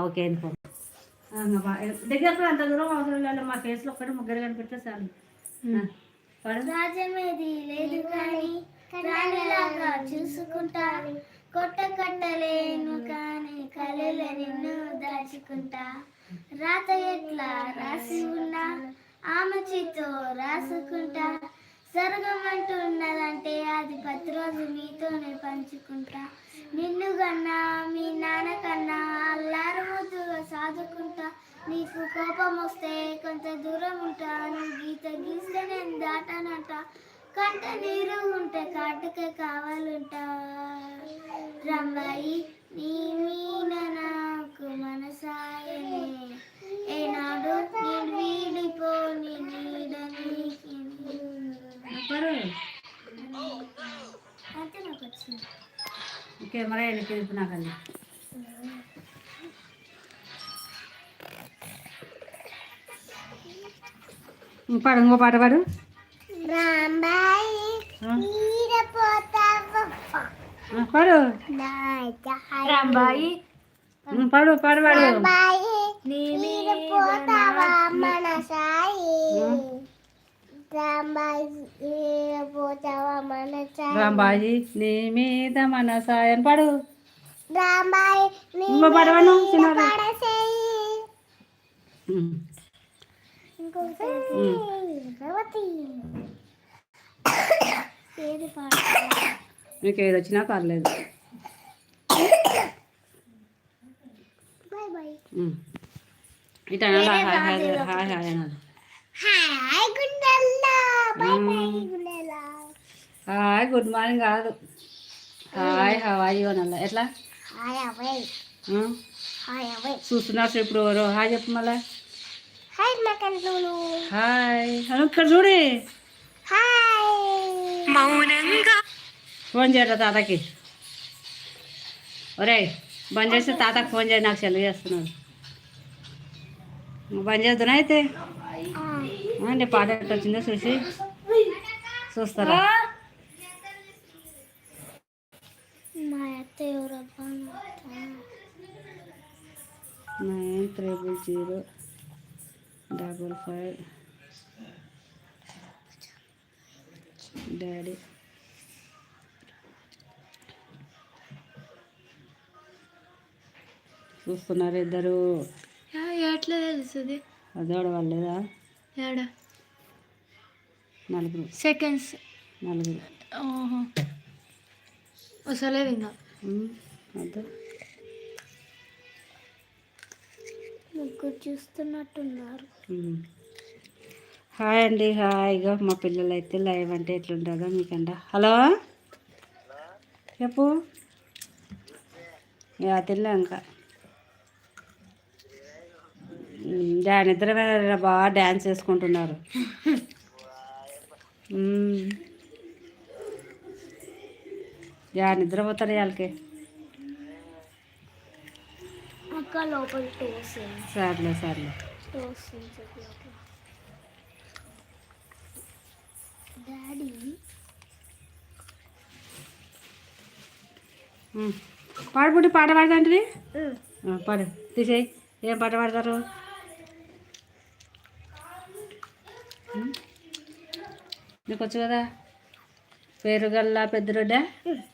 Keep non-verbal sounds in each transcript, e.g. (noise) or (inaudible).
Okay అనుకో దగ్గరకు అంత దూరం అవసరం లేదు మా ఫేస్లో ఒక్కటి ముగ్గురు కనిపిస్తే చాలు. రాజమేది లేదు కానీ రాణిలాగా చూసుకుంటా కొట్ట కట్టలేను కానీ కలెల నిన్ను దాచుకుంటా. రాత ఎట్లా రాసి ఉన్నా ఆమె చేతో రాసుకుంటా. జరగమంటున్నదంటే అది పది రోజు మీతోనే పంచుకుంటా. నిన్ను కన్నా మీ నాన్న కన్నా అల్లారు ముద్దుగా సాదుకుంటా. నీకు కోపం వస్తే కొంత దూరం ఉంటాను గీత గీస్తే నేను దాటానంట. కంట నీరు ఉంటే కాటుకే కావాలంటా. రంబాయి నీ మీన నాకు మనసాయనే. ఏనాడు నేను వీడిపోని నీడని నీకి పాడు. అంటే నాకు వచ్చింది కెమెరా వెనక్కి తిప్పు నాకండి పాడు ఇంకో పాట పాడు రాంబాయి ఆ, నీడపోతావా ఆ, పాడు రాంబాయి ఉమ్, పాడు పాడు పాడు రాంబాయి నీడపోతావా మనసాయి రాంబాయి మనసాయి నీ మీద మన సాయం పాడు. రాంబాయి ఇంకో పాట పాడు చిన్నది. పడసేయి. ఉమ్, ఇంకొకటి భగవతి ఏది పాట మీకు ఏది వచ్చినా పర్లేదు. ఇటు అనాలి హాయ్ హాయ్ హాయ్ హాయ్ అనాలి. హాయ్ గుండెల్లా గుండెల్లా. హాయ్ గుడ్ మార్నింగ్ కాదు హాయ్ హాయ్ అనాలి ఎట్లా? హాయ్ అవై? హాయ్ అవై చూస్తున్నారు ఇప్పుడు ఎవరు? హాయ్ చెప్పు మళ్ళా. హాయ్ మకండ్లు హాయ్. ఇక్కడ చూడి. హాయ్. మౌనంగా. ఫోన్ చేయరా తాతకి? ఒరే బంద్ చేస్తే తాతకి ఫోన్ చేయి నాకు సెలవు చేస్తున్నాడు. బంద్ చేద్దునా అయితే? అంటే పాట ఎట్లా వచ్చిందో చూసి చూస్తారా? మా అత్త ఎవరబ్బా మా అత్త. Nine triple zero double five. Daddy. చూస్తున్నారు ఇద్దరు. ఎట్లా తెలుస్తుంది? అదోడ వాళ్ళేదా ఏడ నలుగురు. సెకండ్స్. నలుగురు. ఓహో. వస్తలేదు ఇంకా. అదే ముగ్గురు చూస్తున్నట్టున్నారు. హాయ్ అండి హాయిగా మా పిల్లలు అయితే లైవ్ అంటే ఎట్లుంటుందో మీకంట. హలో? చెప్పు. యా తిన్నా ఇంకా. డాన్ ఇద్దరు బాగా డ్యాన్స్ చేసుకుంటున్నారు. యా నిద్రపోతారు వాళ్ళకి. సర్లే సర్లే. డాడీ. ఉమ్. పాడుపుట్టి పాట పాడతాంటివి? ఆ, పాడు. తీసేయి. ఏం పాట పాడతారు? నీకు వచ్చు కదా? పేరు గల్లా పెద్ద రొడ్డ?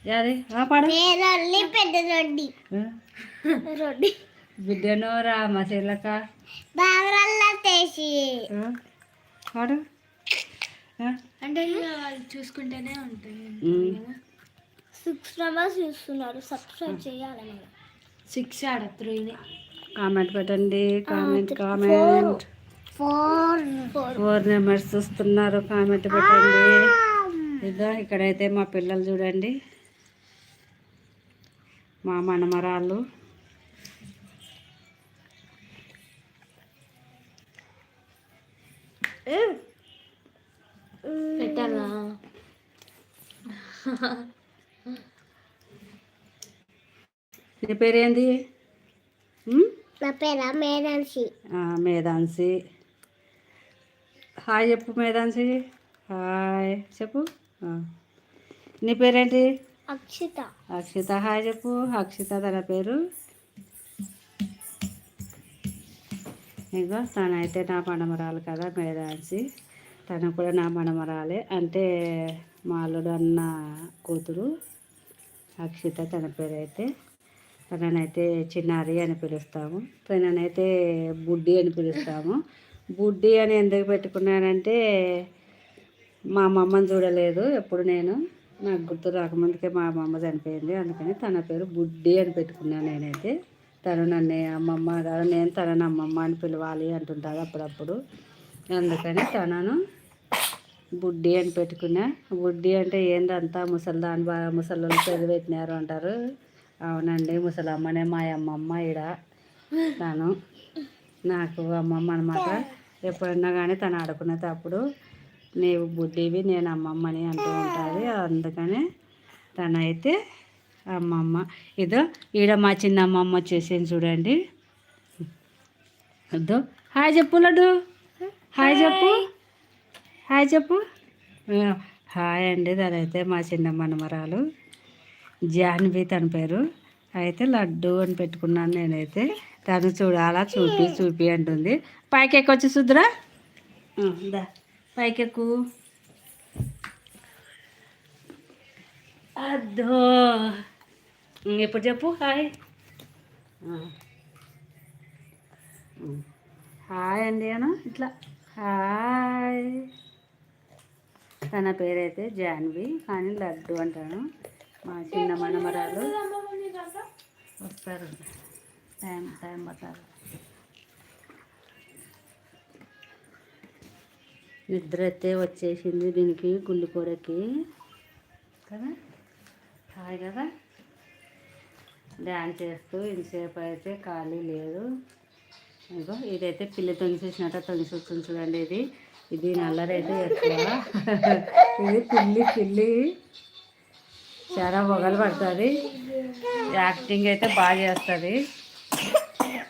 యాది? ఆ, పాడు. పేరల్లి పెద్ద రొడ్డి. ఆ, రొడ్డి. బిడ్డను రామ శీలక బావరల్లా తెసి ఆ, పాడు. అంటే వాళ్ళు చూసుకుంటేనే ఉంటాయి. సిక్స్ మెంబర్స్ చూస్తున్నారు. సబ్స్క్రైబ్ చేయాలి సిక్స్ ఆడ త్రీ కామెంట్ పెట్టండి. Comment comment. ఫోర్. మెంబర్స్ చూస్తున్నారు కామెంట్ పెట్టండి. ఇదో ఇక్కడైతే మా పిల్లలు చూడండి. మా మనమరాళ్ళు. పెట్టాలా? నీ పేరేంది? నా పేరా ఆ, మేధాన్సి హాయ్ చెప్పు మేధాన్సి హాయ్ చెప్పు. నీ పేరేంటి? అక్షిత. అక్షిత హాయ్ చెప్పు. అక్షిత తన పేరు? ఇగో తనైతే నా మనమరాలు కదా మేడాన్సి తను కూడా నా మనమరాలే. అంటే మా అల్లుడు అన్న కూతురు అక్షిత తన పేరు అయితే తననైతే చిన్నారి అని పిలుస్తాము. తననైతే బుడ్డి అని పిలుస్తాము. బుడ్డి అని ఎందుకు పెట్టుకున్నానంటే మా అమ్మమ్మని చూడలేదు ఎప్పుడు నేను. నాకు గుర్తు రాకముందుకే మా అమ్మమ్మ చనిపోయింది. అందుకని తన పేరు బుడ్డి అని పెట్టుకున్నాను నేనైతే. తను నన్ను అమ్మమ్మ కాదు నేను తనని అమ్మమ్మ అని పిలవాలి అంటుంటుంది అప్పుడప్పుడు. అందుకని తనను బుడ్డి అని పెట్టుకున్నా. బుడ్డి అంటే ఏందంతా ముసలిదాని బాగా ముసలి పేరు పెట్టినారు అంటారు. అవునండి ముసలమ్మనే మా అమ్మమ్మ ఈడ. తను నాకు అమ్మమ్మ అనమాట ఎప్పుడన్నా కానీ తను ఆడుకునేటప్పుడు నీవు బుడ్డివి నేను అమ్మమ్మని అంటూ ఉంటుంది. అందుకనే తనైతే అమ్మమ్మ. ఇదో ఈడ మా చిన్న అమ్మమ్మ వచ్చేసింది చూడండి. వద్దు హాయ్ చెప్పు లడ్డు. హాయ్ చెప్పు. హాయ్ చెప్పు. హాయ్ అండి. తనైతే మా చిన్న మనమరాలు జాన్వి తన పేరు. అయితే లడ్డు అని పెట్టుకున్నాను నేనైతే. తను చూడాలా? చూపి చూపి అంటుంది. పైకి ఎక్కొచ్చి సుద్రా? ఆ, దా. పైకెక్కు. అద్దో. ఇప్పుడు చెప్పు? హాయ్. హాయ్ అండి అను ఇట్లా. హాయ్. తన పేరైతే జాన్వి కానీ లడ్డు అంటాను. మా చిన్న మనమరాలు. వస్తారు. టైం టైం పట్టారు నిద్ర అయితే వచ్చేసింది దీనికి గుండెకోడకి కదా? హాయ్ కదా? డ్యాన్స్ చేస్తూ ఇంతసేపు అయితే ఖాళీ లేదు. ఇదిగో ఇదైతే పిల్లి తొంగిసేసినట్టు తొంగిసొచ్చింది చూడండి ఇది. ఇది నల్లరైతే ఎక్కువ (laughs) ఇది పిల్లి పిల్లి. చాలా పొగలు పడుతుంది. యాక్టింగ్ అయితే బాగా చేస్తుంది.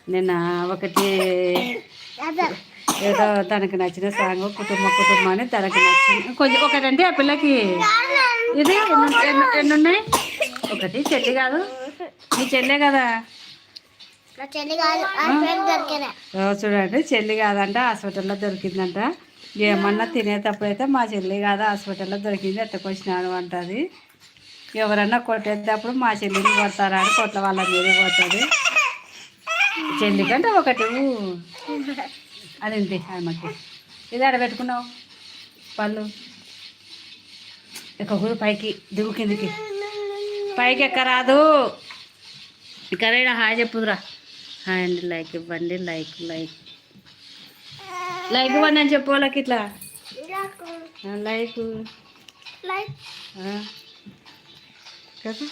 నిన్న ఒకటి ఏదో తనకి నచ్చిన సాంగ్ కుటుంబ కుటుంబం అని తనకి నచ్చిన కొంచెం ఒకటంటే ఆ పిల్లకి. ఇది ఎన్ని- ఉన్నాయి? ఒకటి చెల్లి కాదు. నీ చెల్లే కదా చూడండి చెల్లి కాదంట హాస్పిటల్లో దొరికిందంట. ఏమన్నా తినేటప్పుడు అయితే మా చెల్లి కాదు హాస్పిటల్లో దొరికింది ఎట్టకొచ్చినాను అంటుంది. ఎవరన్నా కొట్టేటప్పుడు మా చెల్లిని కొడతారా అని కొట్ల వాళ్ళ మీద పోతుంది చెల్లి కంటే ఒకటి. అది ఇంటి ఆమెకి. ఇది ఆడ పెట్టుకున్నావు పళ్ళు. ఇక కూడా పైకి దిగు కిందికి. పైకి ఎక్కరాదు. ఇక్కడ హాయ్ చెప్పుదురా. హాయ్ అండి లైక్ ఇవ్వండి లైక్ లైక్. లైక్ ఇవ్వండి అని చెప్పు వాళ్ళకి ఇట్లా. లైక్. లైక్. కదా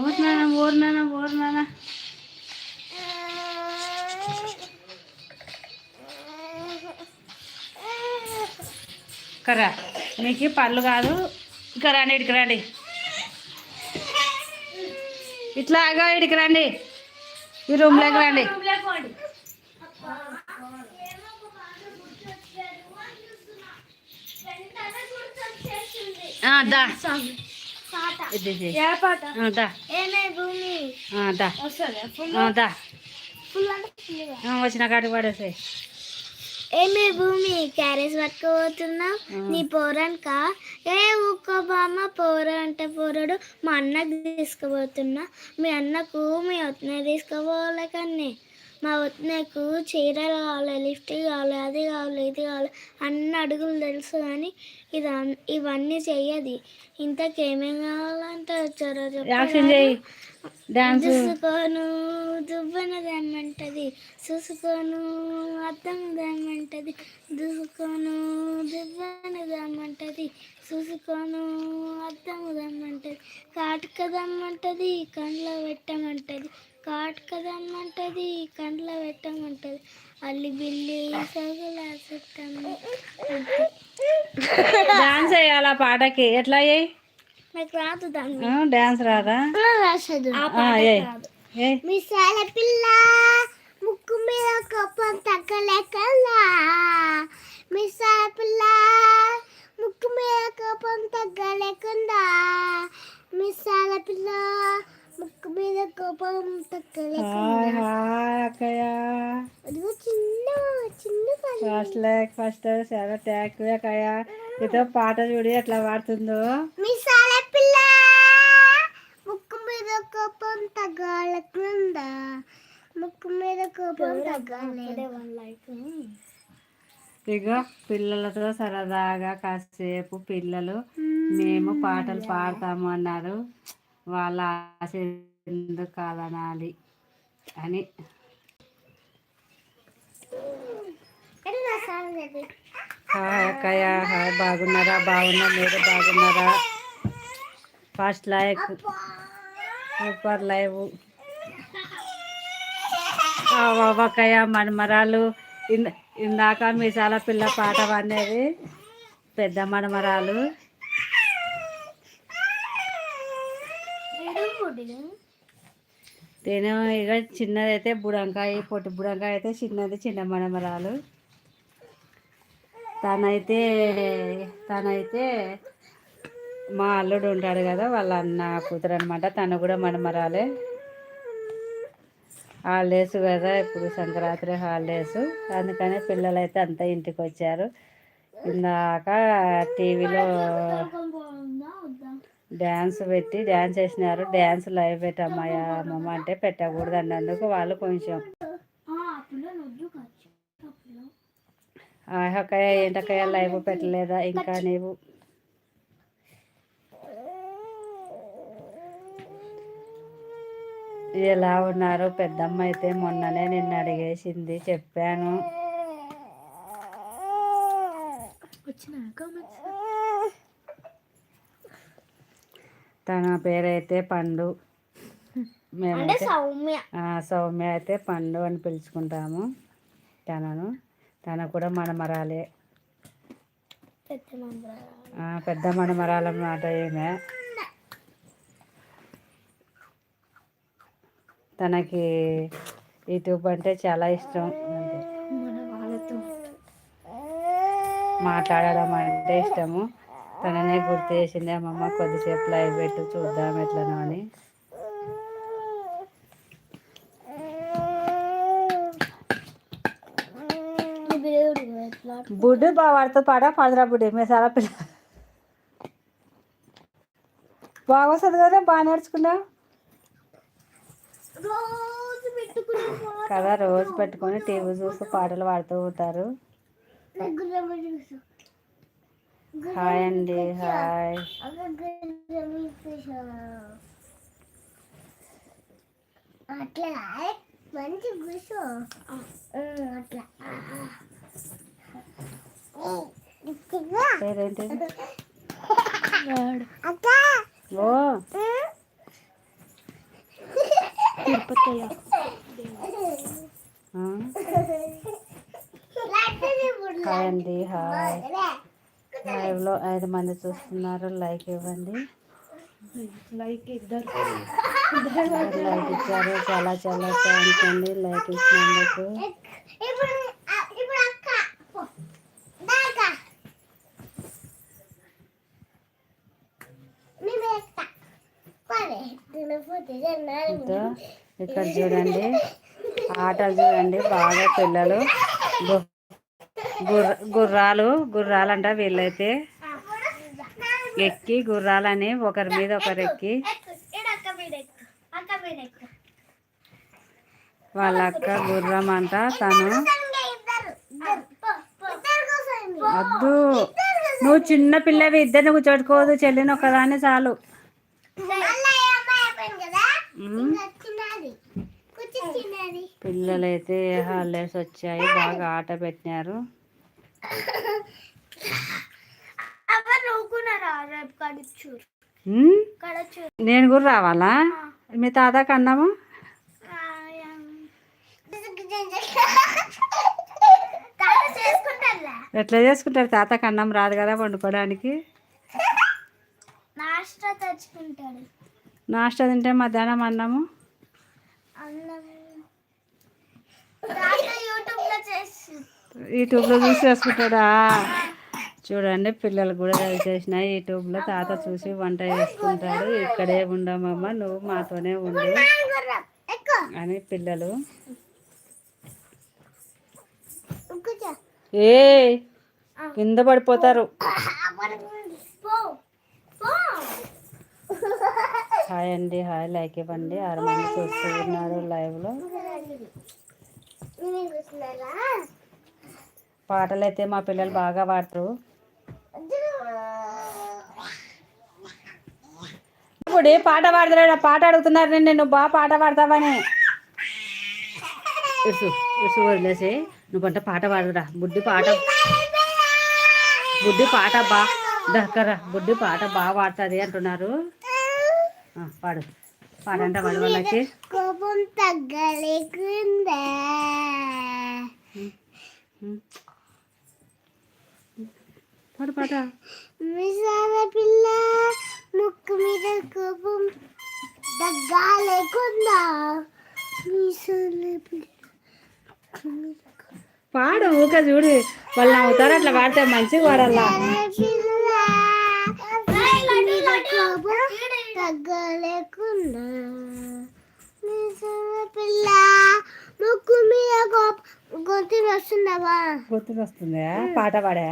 ఓర్నానా ఓర్నానా ఓర్నానా కరా మీకు పళ్ళు కాదు. ఇక రండి ఇడికి రండి. ఇట్లా ఆగా ఇడికి రండి. ఈ రూమ్లోకి రండి ఆ, దా ఇది ఇది. ఏ పాట ఆ, దా ఏమే భూమి ఆ, దా వస్తుంది ఫుల్ ఆ, దా ఫుల్ అంటే ఫుల్గా వచ్చిన ఏమే భూమి క్యారేజ్ పట్టుకోబోతున్నావు నీ పోరనుక? ఏ ఊకో బామ్మ పోర అంటే పోరడు మా అన్నకు తీసుకుపోతున్నా. మీ అన్నకు మీ వత్నే తీసుకుపోవాలి కానీ మా వత్నకు చీరలు కావాలి లిఫ్ట్ కావాలి అది కావాలి ఇది కావాలి అన్ని అడుగులు తెలుసు కానీ ఇది ఇవన్నీ చెయ్యది. ఇంతకేమేం కావాలంటే వచ్చారో చూసుకోను దువ్వన దమ్మంటది చూసుకోను అద్దం దమ్మంటది చూసుకోను దువ్వన దమ్మంటది చూసుకోను అద్దం దమ్మంటది కాటుక దమ్మంటది కండ్లో పెట్టమంటది కాటుక దమ్మంటది కండ్లో పెట్టమంటది అల్లి బిల్లి సగుల చుట్టము డాన్స్ వేయాలి ఆ పాటకి? ఎట్లా చేయి నాకు రాదు దాన్ని డాన్స్ రాదా? రాసదు. మిసాల పిల్ల ముక్కు మీద కోపం తగ్గలేకల్లా. మిసాల పిల్ల ముక్కు మీద కోపం తగ్గలేకుండా మిసాల పిల్ల ముక్కు మీద కోపం అదిగో చిన్న చిన్న ఫస్ట్ లైక్ ఫస్ట్ చాలా ట్యాక్ అక్కయ్య. ఇదో పాట చూడి ఎట్లా పాడుతుందో. మిసాల పిల్ల ముక్కు మీద కోపం తగ్గాలకుందా ముక్కు మీద కోపం తగ్గాలి ఇక పిల్లలతో సరదాగా కాసేపు పిల్లలు మేము. పాటలు పాడతాము అన్నారు. వాళ్ళ ఆశ ఎందుకు కాదనాలి అని. హాయ్ అక్కయ్య హాయ్ బాగున్నారా బాగున్నా మీరు బాగున్నారా? First like super live. అక్కయ్య మనమరాలు ఇందాక మీసాల పిల్ల పాట పాడినది. పెద్ద మనమరాలు నేను ఇక చిన్నదైతే బుడంకాయ పొట్టి బుడంకాయ అయితే చిన్నది చిన్న మనమరాలు తనైతే తనైతే మా అల్లుడు ఉంటాడు కదా వాళ్ళ అన్న కూతురు అనమాట తను కూడా మనమరాలే. హాలిడేస్ కదా ఇప్పుడు సంక్రాంతి హాలిడేస్. అందుకనే పిల్లలైతే అంతా ఇంటికి వచ్చారు. ఇందాక టీవీలో డ్యాన్స్ పెట్టి డ్యాన్స్ వేసినారు. డ్యాన్స్ లైవ్ పెట్టమ్మయ్య అమ్మమ్మ అంటే పెట్టకూడదు అన్నందుకు వాళ్ళు కొంచెం ఆహకాయ ఏంటకాయ లైవ్ పెట్టలేదా? ఇంకా నీవు ఎలా ఉన్నారు పెద్దమ్మ అయితే మొన్ననే నిన్ను అడిగేసింది చెప్పాను. తన పేరైతే పండు. మేమైతే సౌమ్య. అయితే పండు అని పిలుచుకుంటాము తనను. తన కూడా మనమరాలే. పెద్ద మనమరాల. మాట తనకి యూట్యూబ్ అంటే చాలా ఇష్టం. మాట్లాడడం అంటే ఇష్టము. తననే గుర్తు చేసింది అమ్మమ్మ కొద్దిసేపు లైవ్ పెట్టు చూద్దాం ఎట్లనో అని. బుడ్డు బాగా పాట పదరా బుడ్డి మేసాల పిల్ల? బాగా వస్తుంది కదా బాగా నేర్చుకున్నా కదా రోజు పెట్టుకొని టీవీ చూస్తూ పాటలు పాడుతూ ఉంటారు. హాయ్ అండి హాయ్ అట్లా మంచి కూర్చో. అట్లా. పేరేంటి? ఓ. ఆ, హాయ్. అండి హాయ్ లైవ్లో ఐదు మంది చూస్తున్నారు లైక్ ఇవ్వండి. లైక్ ఇద్దరు. లైక్ ఇచ్చారు చాలా చాలా థ్యాంక్స్ అండి లైక్ ఇచ్చినందుకు ఇప్పుడు ఇప్పుడు అక్క దాకా నేను వేస్తా పడే తినపోతే ఇదో ఇక్కడ (laughs) చూడండి. ఆటలు చూడండి. బాగా పిల్లలు. గుర్రాలు గుర్రాలంట వీళ్ళైతే. ఎక్కి గుర్రాలని ఒకరి మీద ఒకరు ఎక్కి. వాళ్ళ అక్క గుర్రం అంట తను. వద్దు. నువ్వు చిన్న పిల్లవి ఇద్దరిని కూర్చోడుకోదు చెల్లిని ఒకదాన్ని చాలు. (laughs) పిల్లలైతే హాలిడేస్ వచ్చాయి బాగా ఆట పెట్టినారు. నేను కూడా రావాలా? మీ తాతకు అన్నాము? ఎట్లా చేసుకుంటారు? తాతకు అన్నం రాదు కదా వండుకోవడానికి? తెచ్చుకుంటాడు. నాష్టా తింటే మధ్యాహ్నం అన్నము. అన్నం. తాత యూట్యూబ్లో చేసి యూట్యూబ్లో చూసి చేసుకుంటాడా చూడండి పిల్లలు కూడా రెడీ చేసిన యూట్యూబ్లో తాత చూసి వంట చేసుకుంటాడు. ఇక్కడే ఉండమమ్మ నువ్వు మాతోనే ఉండు అని పిల్లలు. ఏ కింద పడిపోతారు. హాయ్ అండి హాయ్ లైక్ ఇవ్వండి. ఆరు మంది చూస్తూ ఉన్నారు లైవ్లో పాటలు అయితే మా పిల్లలు బాగా పాడతారు. ఇప్పుడు ఏ పాట పాడతాడు పాట అడుగుతున్నారు నేను నువ్వు బాగా పాట పాడతావని. ఇసు ఇసు వదిలేసి నువ్వంట పాట పాడురా బుడ్డి పాట బుడ్డి పాట బా దక్కరా బుడ్డి పాట బాగా పాడుతుంది అంటున్నారు. పాడు. పాడంట పాడు వాళ్ళకి. కోపం. పాడు పాట మిసాల పిల్ల ముక్కు మీద కోపం తగ్గలేకుందా మిసాల పిల్ల పాడు ఊక చూడు. వాళ్ళు నవ్వుతారు అట్లా పాడితే మంచిగా పాడాలా తగ్గలేకుండా మిసాల పిల్ల ముక్కు మీద కోపం గొంతు వస్తుందవా గుర్తుకు వస్తుందా పాట పాడా?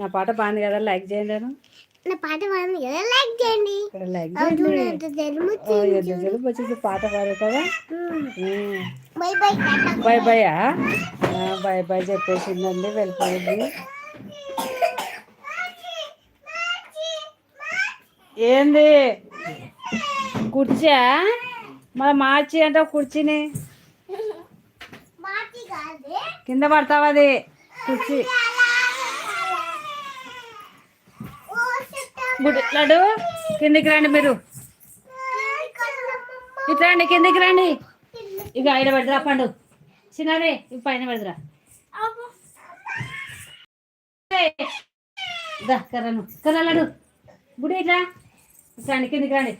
నా పాట బాగుంది కదా లైక్ చేయండి నా పాట బాగుంది కదా లైక్ చేయండి. లైక్ చేయండి. జలుబు వచ్చింది. పాట పాడు కదా. Bye bye bye bye bye bye చెప్పేసిందండి వెళ్ళిపోయింది. ఏంది? కుర్చా మళ్ళీ మార్చి అంటే కుర్చీని? కింద పడతావది అది? కుర్చీ. లడ్డు కిందికి రండి మీరు. ఇట్లా రండి కిందికి రండి. ఇక ఐడ పెడదరా పండు. చిన్నదే ఇవి పైన పెడదరా. కర్రను. కర్ర గుడి ఇట్లా. ఇట్లా రండి కిందికి రండి.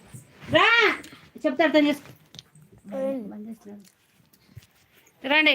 రా చెప్తా అర్థం చేసుకో. రండి.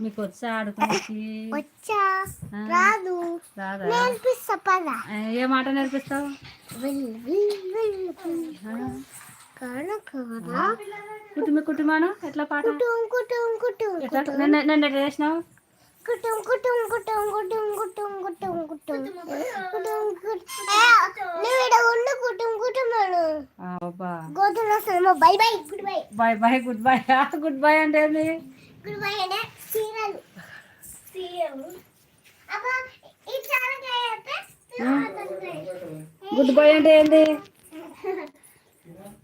మీకు వచ్చా ఆడుకునేకి? వచ్చా. రాదు. రాదా? నేర్పిస్తా పద. ఏ మాట నేర్పిస్తావు? కుటుంబ కుటుంబాను? ఎట్లా పాట? ఎట్లా? నిన్న ఎట్లా చేసినావు? కుటుం కుటుం కుటుం కుటుం కుటుం కుటుం కుటుం కుటుం కుటుం ఏ, నువ్వు ఈడ ఉండు కుటుం కుటుం అను ఆ, అబ్బా. గోధుమ వస్తుంది bye bye good bye. Bye bye good bye good bye అంటే ഈ ഗുഡ് ബൈ అంటే എന്ത് (laughs)